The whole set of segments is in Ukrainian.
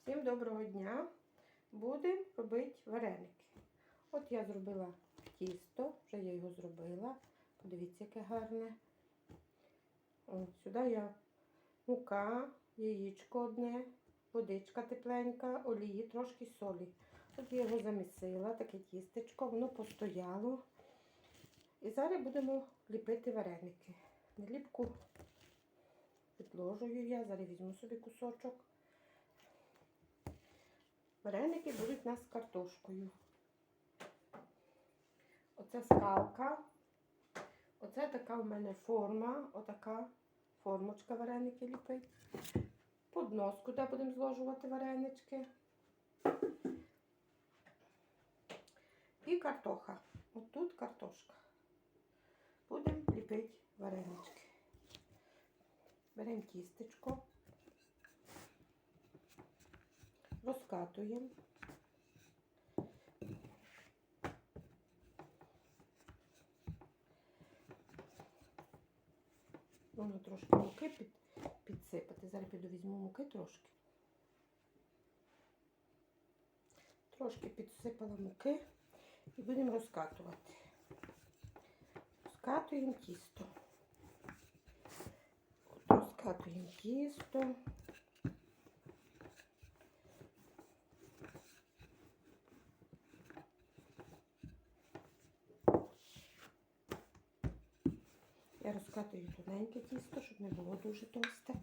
Всім доброго дня! Будемо робити вареники. От я зробила тісто, вже я його зробила. Подивіться, яке гарне. От, сюди я мука, яєчко одне, водичка тепленька, олії, трошки солі. От я його замісила, таке тістечко, воно постояло. І зараз будемо ліпити вареники. Наліпку підложую я, зараз візьму собі кусочок. Вареники будуть у нас з картошкою. Оце скалка. Оце така в мене форма, отака формочка вареники ліпить. Поднос, куди будемо зложувати варенички. І картоха. Отут картошка. Будемо ліпити варенички. Беремо тістечко. Розкатуємо. Воно трошки муки під, підсипати. Зараз піду візьму муки трошки. Трошки підсипала муки і будемо розкатувати. Розкатуємо тісто. Розкатуємо тісто. Розкатую тоненьке тісто, щоб не було дуже товсте.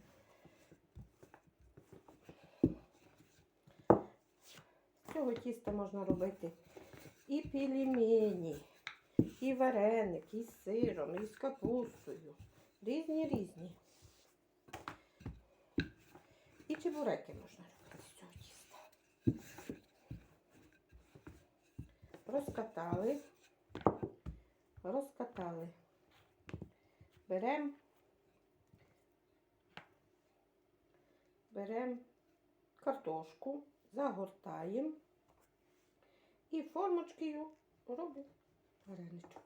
З цього тіста можна робити і пельмені, і вареники, і з сиром, і з капустою. Різні різні. І чебуреки можна робити з цього тіста. Розкатали, розкатали. Беремо берем картошку, загортаємо і формочкою робимо вареничок.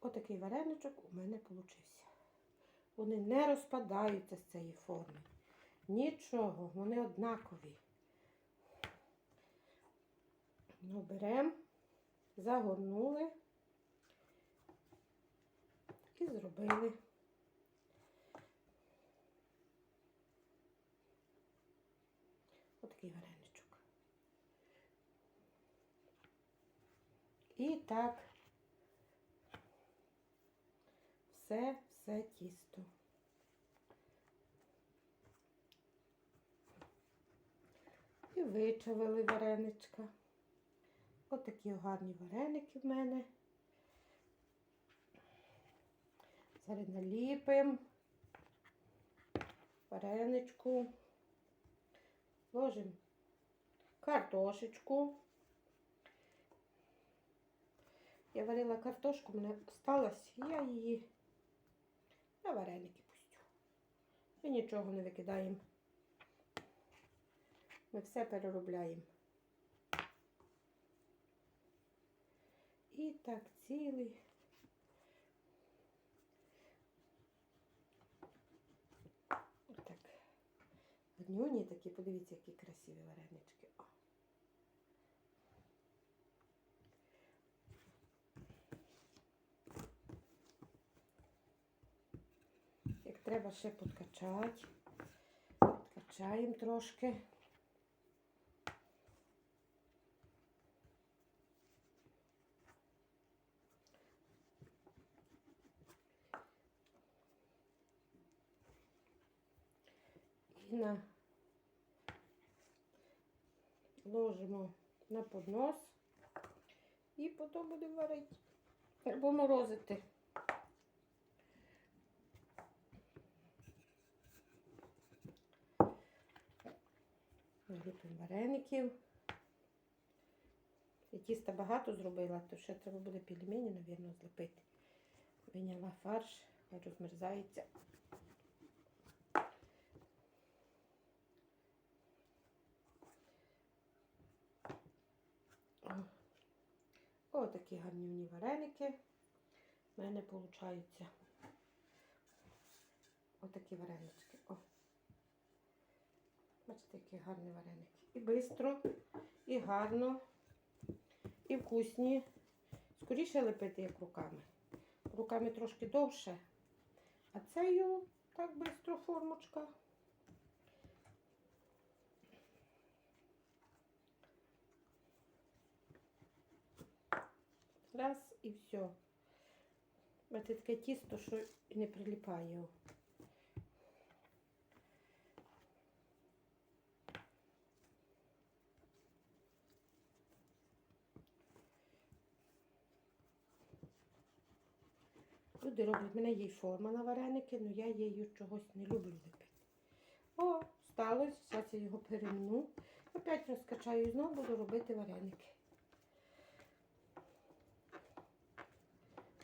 Отакий вареничок у мене получився. Вони не розпадаються з цієї форми. Нічого, вони однакові. Ну, беремо, загорнули і зробили. Отакий вареничок. І так все, все тісто. І вичавили вареничка. Отакі гарні вареники в мене. Зараз наліпимо вареничку, ложимо картошечку. Я варила картошку, мене осталось, я її на вареники пустю. Ми нічого не викидаємо. Ми все переробляємо. І так цілий. Гарнюні такі, подивіться, які красиві варенички. О. Як треба ще подкачати, подкачаємо трошки. На ложимо на поднос і потім будемо варити або морозити. Наліпимо вареників. Я тіста багато зробила, то ще треба буде пельмені, мабуть, злепити. Виняла фарш, розмерзається. О, такі гарнівні вареники. У мене виходить. Отакі варенички. О. Бачите, які гарні вареники. І швидко, і гарно, і вкусні. Скоріше лепити, як руками. Руками трошки довше. А цею так швидко формочка. Раз і все. Бачите, таке тісто, що не приліпає. Люди роблять, в мене є форма на вареники, але я її чогось не люблю лепити. О, сталося, зараз я його перемну. Опять розкачаю і знову буду робити вареники.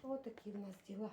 Ось такие в нас діла.